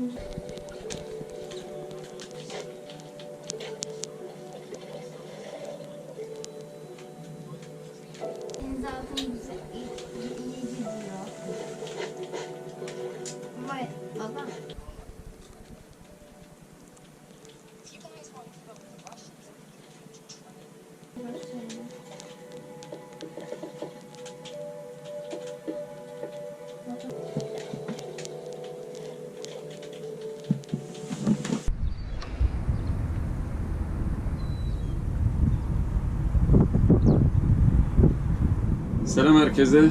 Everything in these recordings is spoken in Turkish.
görüşürüz. Selam herkese.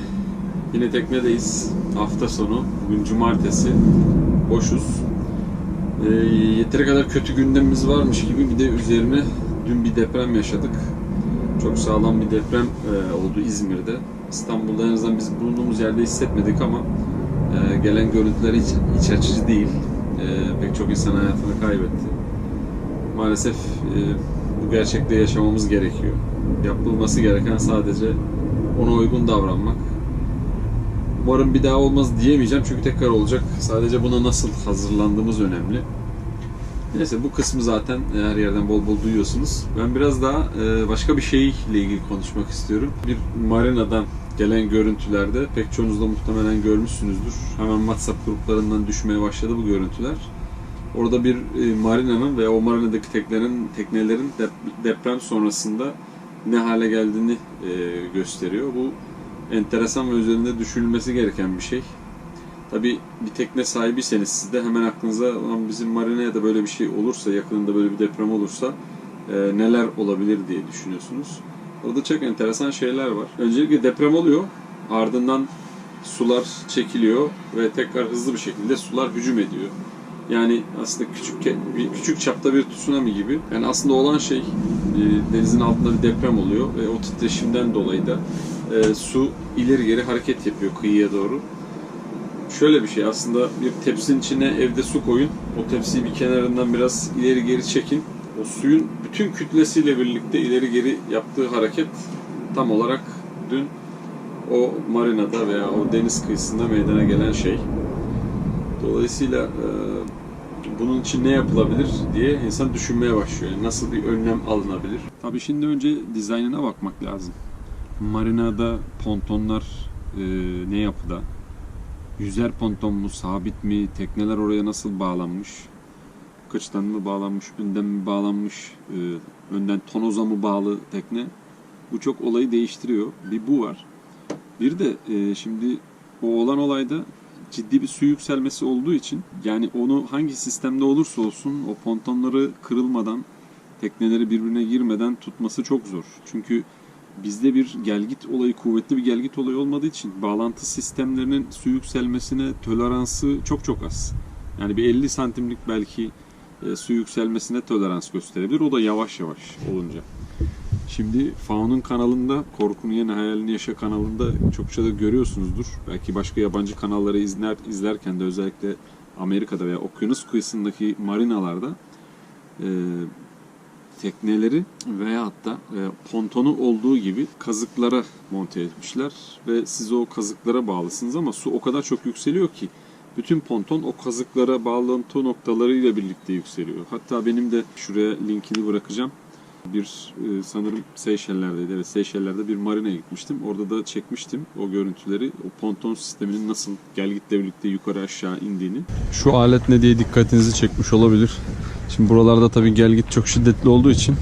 Yine teknedeyiz. Hafta sonu. Bugün cumartesi. Boşuz. Ee, yeteri kadar kötü gündemimiz varmış gibi bir de üzerine dün bir deprem yaşadık. Çok sağlam bir deprem e, oldu İzmir'de. İstanbul'da en azından biz bulunduğumuz yerde hissetmedik ama e, gelen görüntüler hiç iç açıcı değil. E, pek çok insan hayatını kaybetti. Maalesef e, bu gerçekte yaşamamız gerekiyor. Yapılması gereken sadece ona uygun davranmak. Umarım bir daha olmaz diyemeyeceğim çünkü tekrar olacak. Sadece buna nasıl hazırlandığımız önemli. Neyse bu kısmı zaten her yerden bol bol duyuyorsunuz. Ben biraz daha e, başka bir şeyle ilgili konuşmak istiyorum. Bir marinadan gelen görüntülerde pek çoğunuz da muhtemelen görmüşsünüzdür. Hemen WhatsApp gruplarından düşmeye başladı bu görüntüler. Orada bir e, marinanın ve o marinadaki teknelerin, teknelerin dep- deprem sonrasında ne hale geldiğini e, gösteriyor. Bu enteresan ve üzerinde düşünülmesi gereken bir şey. Tabi bir tekne sahibiyseniz siz de hemen aklınıza "Ulan bizim marinaya da böyle bir şey olursa, yakınında böyle bir deprem olursa e, neler olabilir diye düşünüyorsunuz. Orada çok enteresan şeyler var. Öncelikle deprem oluyor, ardından sular çekiliyor ve tekrar hızlı bir şekilde sular hücum ediyor. Yani aslında küçük küçük çapta bir tsunami gibi. Yani aslında olan şey e, denizin altında bir deprem oluyor ve o titreşimden dolayı da e, su ileri geri hareket yapıyor kıyıya doğru. Şöyle bir şey aslında bir tepsinin içine evde su koyun. O tepsiyi bir kenarından biraz ileri geri çekin. O suyun bütün kütlesiyle birlikte ileri geri yaptığı hareket tam olarak dün o marinada veya o deniz kıyısında meydana gelen şey. Dolayısıyla e, bunun için ne yapılabilir diye insan düşünmeye başlıyor. Yani nasıl bir önlem alınabilir? Tabii şimdi önce dizaynına bakmak lazım. Marinada pontonlar e, ne yapıda? Yüzer ponton mu, sabit mi? Tekneler oraya nasıl bağlanmış? Kıçtan mı bağlanmış, önden mi bağlanmış? e, önden tonoza mı bağlı tekne? Bu çok olayı değiştiriyor. Bir bu var. Bir de e, şimdi o olan olayda ciddi bir su yükselmesi olduğu için yani onu hangi sistemde olursa olsun o pontonları kırılmadan tekneleri birbirine girmeden tutması çok zor. Çünkü bizde bir gelgit olayı kuvvetli bir gelgit olayı olmadığı için bağlantı sistemlerinin su yükselmesine toleransı çok çok az. Yani bir 50 santimlik belki e, su yükselmesine tolerans gösterebilir. O da yavaş yavaş olunca. Şimdi Faun'un kanalında, Korkunu Yeni Hayalini Yaşa kanalında çokça da görüyorsunuzdur. Belki başka yabancı kanalları izler, izlerken de özellikle Amerika'da veya okyanus kıyısındaki marinalarda e, tekneleri veya hatta e, pontonu olduğu gibi kazıklara monte etmişler ve siz o kazıklara bağlısınız ama su o kadar çok yükseliyor ki bütün ponton o kazıklara bağlantı noktalarıyla birlikte yükseliyor. Hatta benim de şuraya linkini bırakacağım. Bir e, sanırım Seyşeller'deydi. Evet Seyşeller'de bir marinaya gitmiştim. Orada da çekmiştim o görüntüleri. O ponton sisteminin nasıl gelgitle birlikte yukarı aşağı indiğini. Şu alet ne diye dikkatinizi çekmiş olabilir. Şimdi buralarda tabii gelgit çok şiddetli olduğu için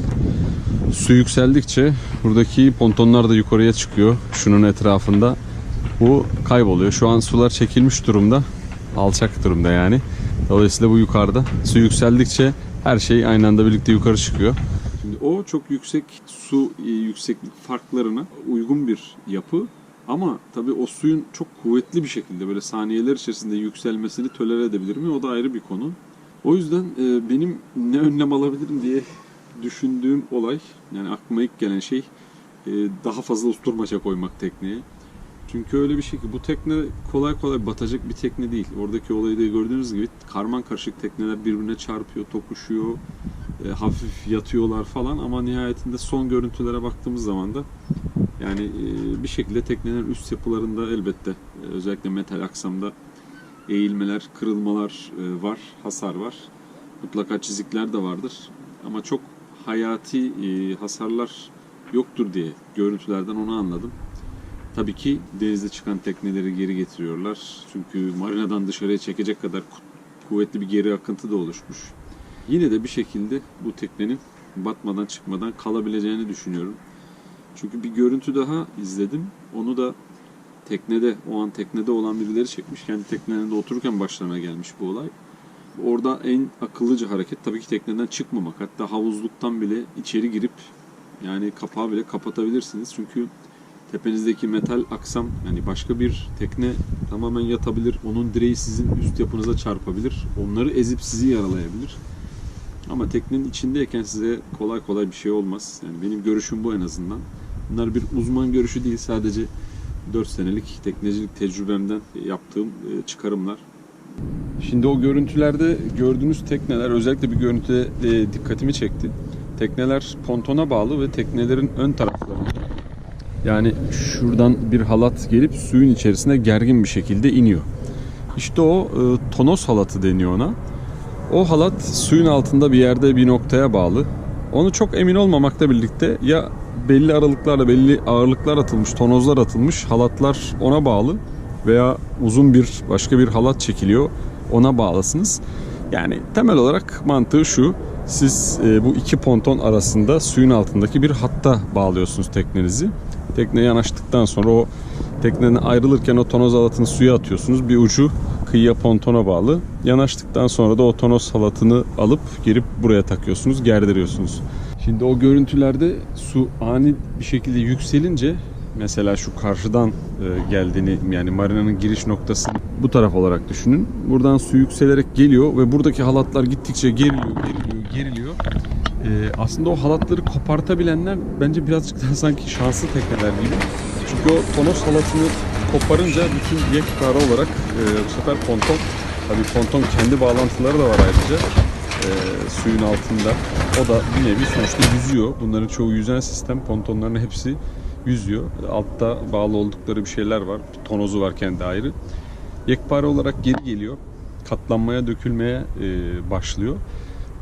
su yükseldikçe buradaki pontonlar da yukarıya çıkıyor. Şunun etrafında. Bu kayboluyor. Şu an sular çekilmiş durumda. Alçak durumda yani. Dolayısıyla bu yukarıda. Su yükseldikçe her şey aynı anda birlikte yukarı çıkıyor. O çok yüksek su e, yükseklik farklarına uygun bir yapı. Ama tabii o suyun çok kuvvetli bir şekilde böyle saniyeler içerisinde yükselmesini tolere edebilir mi? O da ayrı bir konu. O yüzden e, benim ne önlem alabilirim diye düşündüğüm olay, yani aklıma ilk gelen şey e, daha fazla usturmaça koymak tekneye. Çünkü öyle bir şey ki bu tekne kolay kolay batacak bir tekne değil. Oradaki olayı da gördüğünüz gibi karman karışık tekneler birbirine çarpıyor, tokuşuyor, e, hafif yatıyorlar falan ama nihayetinde son görüntülere baktığımız zaman da yani e, bir şekilde teknelerin üst yapılarında elbette e, özellikle metal aksamda eğilmeler, kırılmalar e, var, hasar var. Mutlaka çizikler de vardır. Ama çok hayati e, hasarlar yoktur diye görüntülerden onu anladım. Tabii ki denizde çıkan tekneleri geri getiriyorlar. Çünkü marinadan dışarıya çekecek kadar ku- kuvvetli bir geri akıntı da oluşmuş. Yine de bir şekilde bu teknenin batmadan çıkmadan kalabileceğini düşünüyorum. Çünkü bir görüntü daha izledim. Onu da teknede, o an teknede olan birileri çekmiş. Kendi teknelerinde otururken başlarına gelmiş bu olay. Orada en akıllıca hareket tabii ki tekneden çıkmamak. Hatta havuzluktan bile içeri girip yani kapağı bile kapatabilirsiniz. Çünkü tepenizdeki metal aksam yani başka bir tekne tamamen yatabilir. Onun direği sizin üst yapınıza çarpabilir. Onları ezip sizi yaralayabilir. Ama teknenin içindeyken size kolay kolay bir şey olmaz. Yani benim görüşüm bu en azından. Bunlar bir uzman görüşü değil sadece 4 senelik teknecilik tecrübemden yaptığım e, çıkarımlar. Şimdi o görüntülerde gördüğünüz tekneler özellikle bir görüntüde e, dikkatimi çekti. Tekneler pontona bağlı ve teknelerin ön taraflarında yani şuradan bir halat gelip suyun içerisine gergin bir şekilde iniyor. İşte o e, tonos halatı deniyor ona. O halat suyun altında bir yerde bir noktaya bağlı. Onu çok emin olmamakla birlikte ya belli aralıklarla belli ağırlıklar atılmış, tonozlar atılmış, halatlar ona bağlı veya uzun bir başka bir halat çekiliyor ona bağlasınız. Yani temel olarak mantığı şu. Siz e, bu iki ponton arasında suyun altındaki bir hatta bağlıyorsunuz teknenizi. Tekneye yanaştıktan sonra o teknenin ayrılırken o tonoz halatını suya atıyorsunuz. Bir ucu kıyıya pontona bağlı. Yanaştıktan sonra da o tonoz halatını alıp girip buraya takıyorsunuz, gerdiriyorsunuz. Şimdi o görüntülerde su ani bir şekilde yükselince mesela şu karşıdan e, geldiğini yani marinanın giriş noktası bu taraf olarak düşünün. Buradan su yükselerek geliyor ve buradaki halatlar gittikçe geriliyor, geriliyor, geriliyor. E, aslında o halatları kopartabilenler bence birazcık daha sanki şanslı tekneler gibi. Çünkü o tonos halatını koparınca bütün yekpare olarak e, bu sefer ponton, tabii ponton kendi bağlantıları da var ayrıca e, suyun altında. O da bir nevi sonuçta yüzüyor. Bunların çoğu yüzen sistem. Pontonların hepsi yüzüyor. Altta bağlı oldukları bir şeyler var. Bir tonozu var kendi ayrı. Yekpare olarak geri geliyor. Katlanmaya, dökülmeye e, başlıyor.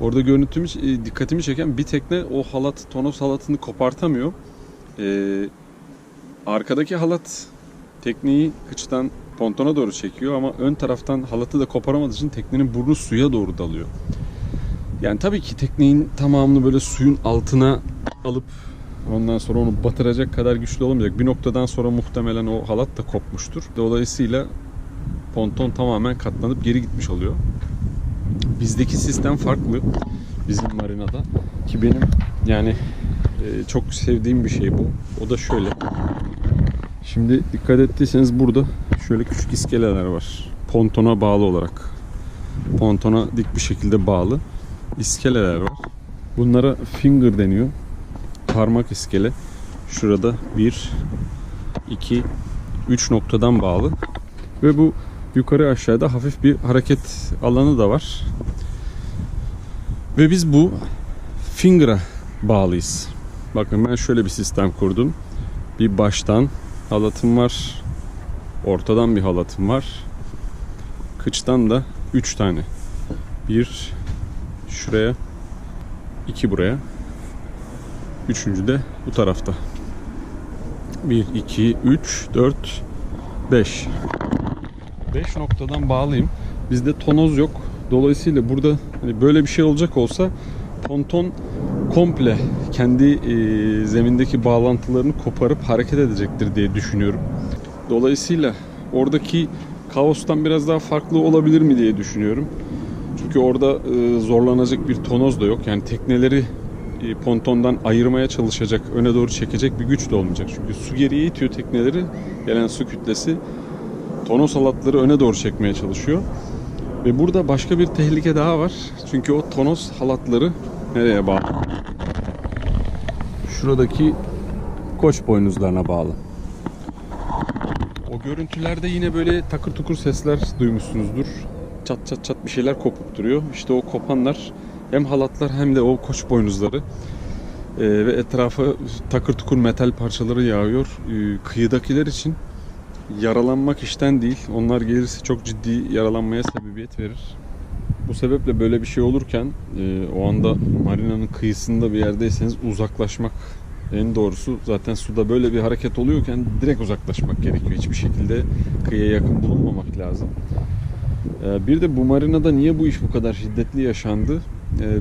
Orada görüntümü, e, dikkatimi çeken bir tekne o halat, tonoz halatını kopartamıyor. E, arkadaki halat tekneyi kıçtan pontona doğru çekiyor ama ön taraftan halatı da koparamadığı için teknenin burnu suya doğru dalıyor. Yani tabii ki teknenin tamamını böyle suyun altına alıp ondan sonra onu batıracak kadar güçlü olamayacak. Bir noktadan sonra muhtemelen o halat da kopmuştur. Dolayısıyla ponton tamamen katlanıp geri gitmiş oluyor. Bizdeki sistem farklı. Bizim marinada. Ki benim yani e, çok sevdiğim bir şey bu. O da şöyle. Şimdi dikkat ettiyseniz burada şöyle küçük iskeleler var. Pontona bağlı olarak. Pontona dik bir şekilde bağlı iskeleler var. Bunlara finger deniyor. Parmak iskele. Şurada 1 2 3 noktadan bağlı. Ve bu yukarı aşağıda hafif bir hareket alanı da var. Ve biz bu finger'a bağlıyız. Bakın ben şöyle bir sistem kurdum. Bir baştan halatım var. Ortadan bir halatım var. Kıçtan da 3 tane. Bir şuraya, iki buraya. Üçüncü de bu tarafta. 1, 2, 3, 4, 5. 5 noktadan bağlıyım. Bizde tonoz yok. Dolayısıyla burada hani böyle bir şey olacak olsa ponton komple kendi e, zemindeki bağlantılarını koparıp hareket edecektir diye düşünüyorum. Dolayısıyla oradaki kaostan biraz daha farklı olabilir mi diye düşünüyorum. Çünkü orada e, zorlanacak bir tonoz da yok. Yani tekneleri e, pontondan ayırmaya çalışacak, öne doğru çekecek bir güç de olmayacak. Çünkü su geriye itiyor tekneleri. Gelen su kütlesi tonoz halatları öne doğru çekmeye çalışıyor. Ve burada başka bir tehlike daha var. Çünkü o tonoz halatları nereye bağlı? Şuradaki koç boynuzlarına bağlı. O görüntülerde yine böyle takır tukur sesler duymuşsunuzdur. Çat çat çat bir şeyler kopup duruyor. İşte o kopanlar hem halatlar hem de o koç boynuzları Ee, ve etrafa takır tukur metal parçaları yağıyor. Ee, kıyıdakiler için yaralanmak işten değil. Onlar gelirse çok ciddi yaralanmaya sebebiyet verir. Bu sebeple böyle bir şey olurken e, o anda marinanın kıyısında bir yerdeyseniz uzaklaşmak en doğrusu. Zaten suda böyle bir hareket oluyorken direkt uzaklaşmak gerekiyor. Hiçbir şekilde kıyıya yakın bulunmamak lazım. E, bir de bu marinada niye bu iş bu kadar şiddetli yaşandı? E,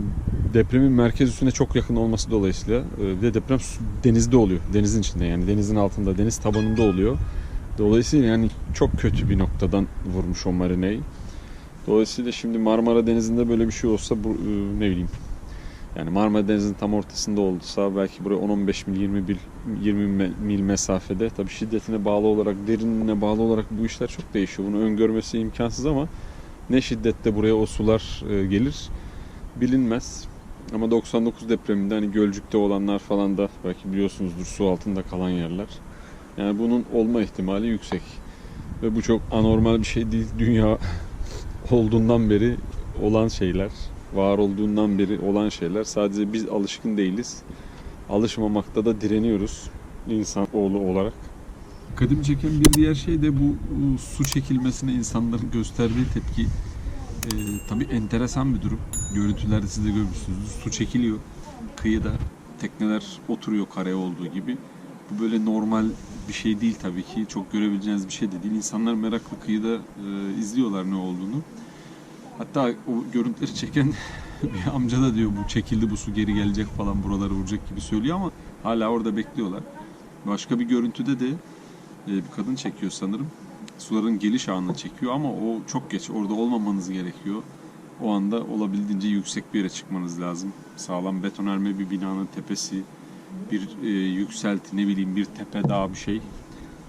depremin merkez üstüne çok yakın olması dolayısıyla e, bir de deprem denizde oluyor. Denizin içinde yani denizin altında, deniz tabanında oluyor. Dolayısıyla yani çok kötü bir noktadan vurmuş o marineyi. Dolayısıyla şimdi Marmara Denizi'nde böyle bir şey olsa bu e, ne bileyim yani Marmara Denizi'nin tam ortasında olsa belki buraya 10-15 mil 20 mil 20 me- mil mesafede tabii şiddetine bağlı olarak derinliğine bağlı olarak bu işler çok değişiyor. Bunu öngörmesi imkansız ama ne şiddette buraya o sular e, gelir bilinmez. Ama 99 depreminde hani Gölcük'te olanlar falan da belki biliyorsunuzdur su altında kalan yerler. Yani bunun olma ihtimali yüksek. Ve bu çok anormal bir şey değil. Dünya olduğundan beri olan şeyler, var olduğundan beri olan şeyler. Sadece biz alışkın değiliz. Alışmamakta da direniyoruz insan oğlu olarak. Dikkatimi çeken bir diğer şey de bu su çekilmesine insanların gösterdiği tepki. Ee, tabii enteresan bir durum. Görüntülerde siz de görmüşsünüzdür. Su çekiliyor kıyıda. Tekneler oturuyor kare olduğu gibi. Bu böyle normal bir şey değil tabii ki. Çok görebileceğiniz bir şey de değil. İnsanlar meraklı kıyıda e, izliyorlar ne olduğunu. Hatta o görüntüleri çeken bir amca da diyor bu çekildi bu su geri gelecek falan buralara vuracak gibi söylüyor ama hala orada bekliyorlar. Başka bir görüntüde de e, bir kadın çekiyor sanırım. Suların geliş anını çekiyor ama o çok geç. Orada olmamanız gerekiyor. O anda olabildiğince yüksek bir yere çıkmanız lazım. Sağlam betonarme bir binanın tepesi, bir e, yükselti, ne bileyim bir tepe dağ bir şey.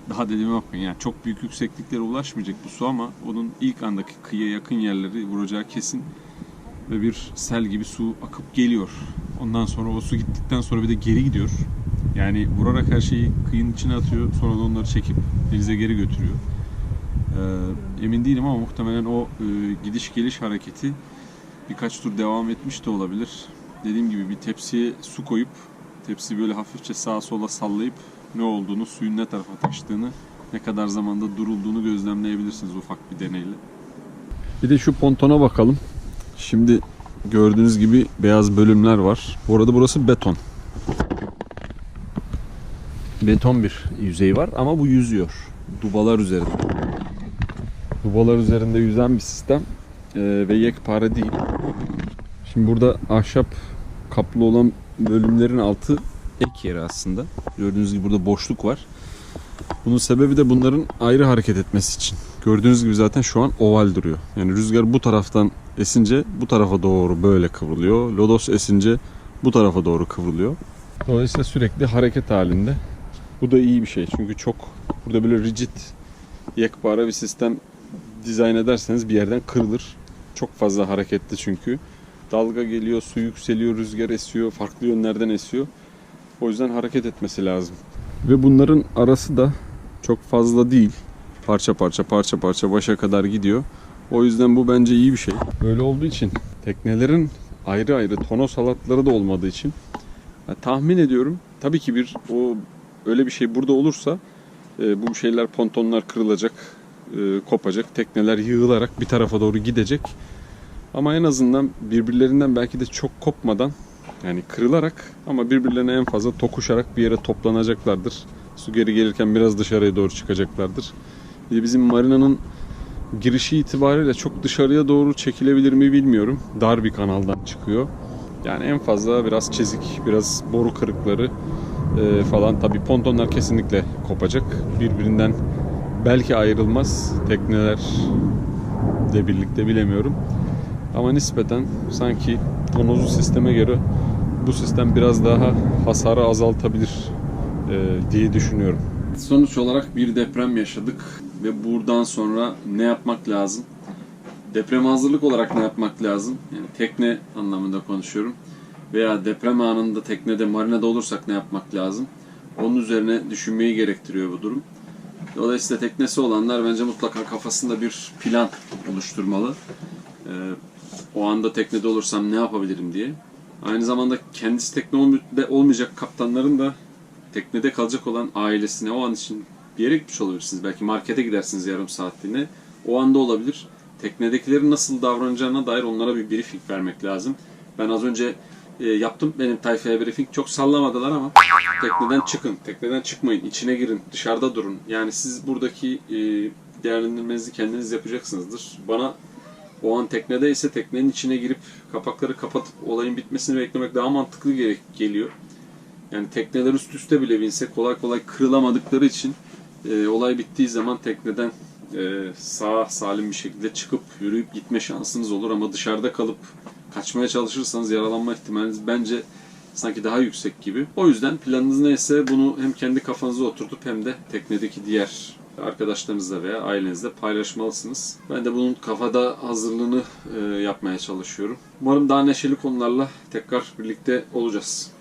Daha dediğime bakmayın yani çok büyük yüksekliklere ulaşmayacak bu su ama onun ilk andaki kıyıya yakın yerleri vuracağı kesin ve bir sel gibi su akıp geliyor. Ondan sonra o su gittikten sonra bir de geri gidiyor. Yani vurarak her şeyi kıyının içine atıyor. Sonra da onları çekip denize geri götürüyor. Ee, emin değilim ama muhtemelen o e, gidiş geliş hareketi birkaç tur devam etmiş de olabilir. Dediğim gibi bir tepsiye su koyup tepsi böyle hafifçe sağa sola sallayıp ne olduğunu, suyun ne tarafa taştığını, ne kadar zamanda durulduğunu gözlemleyebilirsiniz ufak bir deneyle. Bir de şu pontona bakalım. Şimdi gördüğünüz gibi beyaz bölümler var. Bu arada burası beton. Beton bir yüzey var ama bu yüzüyor. Dubalar üzerinde. Dubalar üzerinde yüzen bir sistem Ee, ve yekpare değil. Şimdi burada ahşap kaplı olan bölümlerin altı ek yeri aslında. Gördüğünüz gibi burada boşluk var. Bunun sebebi de bunların ayrı hareket etmesi için. Gördüğünüz gibi zaten şu an oval duruyor. Yani rüzgar bu taraftan esince bu tarafa doğru böyle kıvrılıyor. Lodos esince bu tarafa doğru kıvrılıyor. Dolayısıyla sürekli hareket halinde. Bu da iyi bir şey. Çünkü çok burada böyle rigid yekpare bir sistem dizayn ederseniz bir yerden kırılır. Çok fazla hareketli çünkü. Dalga geliyor, su yükseliyor, rüzgar esiyor, farklı yönlerden esiyor. O yüzden hareket etmesi lazım. Ve bunların arası da çok fazla değil. Parça parça parça parça başa kadar gidiyor. O yüzden bu bence iyi bir şey. Böyle olduğu için teknelerin ayrı ayrı tonos halatları da olmadığı için ya tahmin ediyorum tabii ki bir o öyle bir şey burada olursa e, bu şeyler pontonlar kırılacak, e, kopacak, tekneler yığılarak bir tarafa doğru gidecek. Ama en azından birbirlerinden belki de çok kopmadan yani kırılarak ama birbirlerine en fazla tokuşarak bir yere toplanacaklardır. Su geri gelirken biraz dışarıya doğru çıkacaklardır. Bir bizim marinanın girişi itibariyle çok dışarıya doğru çekilebilir mi bilmiyorum. Dar bir kanaldan çıkıyor. Yani en fazla biraz çizik, biraz boru kırıkları e, falan. Tabii pontonlar kesinlikle kopacak. Birbirinden belki ayrılmaz tekneler de birlikte bilemiyorum. Ama nispeten sanki tonozlu sisteme göre bu sistem biraz daha hasarı azaltabilir e, diye düşünüyorum. Sonuç olarak bir deprem yaşadık ve buradan sonra ne yapmak lazım? Deprem hazırlık olarak ne yapmak lazım? Yani tekne anlamında konuşuyorum. Veya deprem anında teknede marinada olursak ne yapmak lazım? Onun üzerine düşünmeyi gerektiriyor bu durum. Dolayısıyla teknesi olanlar bence mutlaka kafasında bir plan oluşturmalı. Ee, o anda teknede olursam ne yapabilirim diye. Aynı zamanda kendisi tekne olmay- olmayacak kaptanların da teknede kalacak olan ailesine o an için bir yere gitmiş olabilirsiniz. Belki markete gidersiniz yarım saatliğine. O anda olabilir. Teknedekilerin nasıl davranacağına dair onlara bir briefing vermek lazım. Ben az önce e, yaptım benim tayfaya briefing. Çok sallamadılar ama tekneden çıkın, tekneden çıkmayın, içine girin, dışarıda durun. Yani siz buradaki e, değerlendirmenizi kendiniz yapacaksınızdır. Bana o an teknede ise teknenin içine girip kapakları kapatıp olayın bitmesini beklemek daha mantıklı geliyor. Yani tekneler üst üste bile binse kolay kolay kırılamadıkları için e, olay bittiği zaman tekneden e, sağ salim bir şekilde çıkıp yürüyüp gitme şansınız olur ama dışarıda kalıp kaçmaya çalışırsanız yaralanma ihtimaliniz bence sanki daha yüksek gibi. O yüzden planınız neyse bunu hem kendi kafanıza oturtup hem de teknedeki diğer arkadaşlarınızla veya ailenizle paylaşmalısınız. Ben de bunun kafada hazırlığını e, yapmaya çalışıyorum. Umarım daha neşeli konularla tekrar birlikte olacağız.